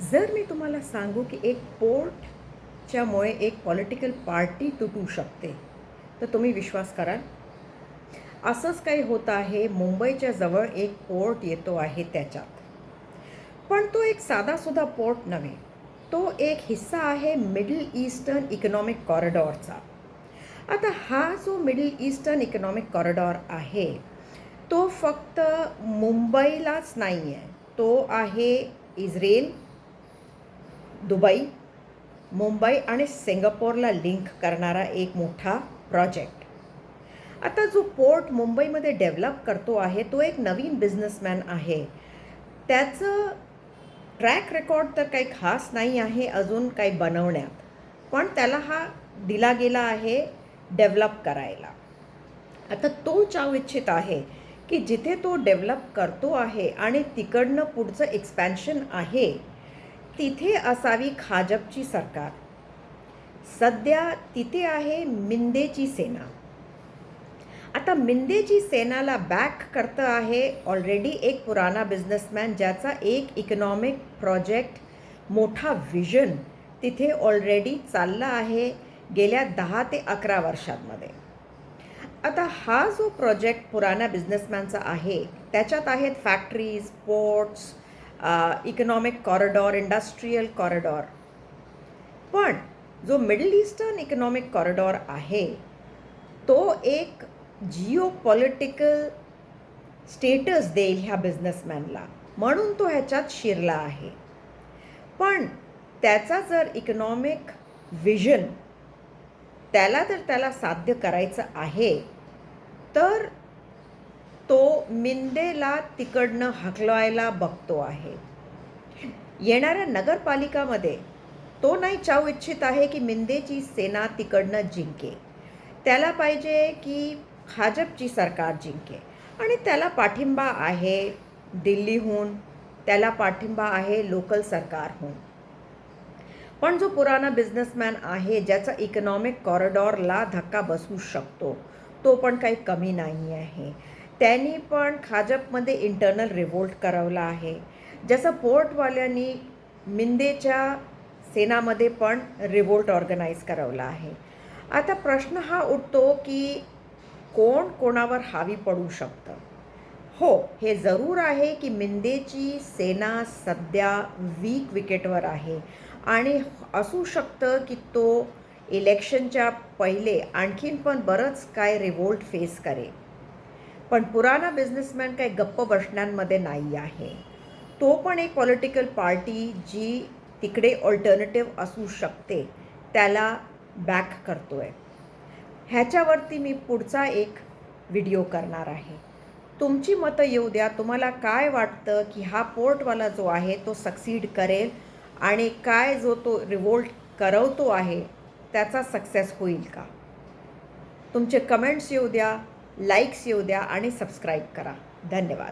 जर मी तुम्हाला सांगू की एक पोर्टच्यामुळे एक पॉलिटिकल पार्टी तुटू शकते तर तुम्ही विश्वास कराल. असंच काही होतं आहे मुंबईच्या जवळ एक पोर्ट येतो आहे त्याच्यात. पण तो एक साधासुद्धा पोर्ट नव्हे. तो एक हिस्सा आहे मिडल ईस्टर्न इकॉनॉमिक कॉरिडॉरचा. आता हा जो मिडल ईस्टर्न इकॉनॉमिक कॉरिडॉर आहे तो फक्त मुंबईलाच नाही आहे तो आहे इस्रेल दुबई मुंबई आणि सिंगापोरला लिंक करणारा एक मोठा प्रोजेक्ट आता जो पोर्ट मुंबईमध्ये डेव्हलप करतो आहे तो एक नवीन बिझनेसमॅन आहे. त्याचं ट्रॅक रेकॉर्ड तर काही खास नाही आहे अजून काही बनवण्यात पण त्याला हा दिला गेला आहे डेव्हलप करायला. आता तो चाव इच्छित आहे की जिथे तो डेव्हलप करतो आहे आणि तिकडनं पुढचं एक्सपॅन्शन आहे तिथे असावी खाजपची सरकार. सध्या तिथे आहे मिंदेची सेना. आता मिंदेची सेनाला बॅक करतं आहे ऑलरेडी एक पुराणा बिझनेसमॅन ज्याचा एक इकॉनॉमिक प्रोजेक्ट मोठा विजन तिथे ऑलरेडी चालला आहे गेल्या दहा ते अकरा वर्षांमध्ये. आता हा जो प्रोजेक्ट पुराणा बिझनेसमॅनचा आहे त्याच्यात आहेत factories ports economic corridor industrial corridor पण जो मिडल ईस्टर्न इकॉनॉमिक कॉरिडॉर आहे तो एक जिओ पॉलिटिकल स्टेटस देईल ह्या बिझनेसमॅनला म्हणून तो ह्याच्यात शिरला आहे. पण त्याचा जर इकॉनॉमिक विजन त्याला जर त्याला साध्य करायचं आहे तर तो मिंदेला तिकडनं हकलवायला बघतो आहे. येणाऱ्या नगरपालिकामध्ये तो नाही चाहू इच्छित आहे की मिंदेची सेना तिकडनं जिंके. त्याला पाहिजे की भाजपची सरकार जिंके. आणि त्याला पाठिंबा आहे दिल्लीहून त्याला पाठिंबा आहे लोकल सरकारहून. पण जो पुराणा बिझनेसमॅन आहे ज्याचा इकॉनॉमिक कॉरिडॉरला धक्का बसू शकतो तो पण काही कमी नाही आहे. त्यांनी पण खाजपमध्ये इंटरनल रिवोल्ट करवला आहे. जसं पोर्टवाल्यांनी मिंदेच्या सेनामध्ये पण रिव्होल्ट ऑर्गनाईज करवला आहे. आता प्रश्न हा उठतो की कोण कोणावर हावी पडू शकतं? हो हे जरूर आहे की मिंदेची सेना सध्या वीक विकेटवर आहे आणि असू शकतं की तो इलेक्शनच्या पहिले आणखीन पण बरंच काय रिवोल्ट फेस करेल. पण पुराणा बिझनेसमॅन काही गप्प बसण्यांमध्ये नाही आहे. तो पण एक पॉलिटिकल पार्टी जी तिकडे ऑल्टरनेटिव्ह असू शकते त्याला बॅक करतो आहे ह्याच्यावरती मी पुढचा एक व्हिडिओ करणार आहे. तुमची मतं येऊ द्या. तुम्हाला काय वाटतं की हा पोर्टवाला जो आहे तो सक्सीड करेल आणि काय जो तो रिवोल्ट करवतो आहे त्याचा सक्सेस होईल का? तुमचे कमेंट्स येऊ द्या. लाईक्स येऊ द्या आणि सबस्क्राईब करा. धन्यवाद.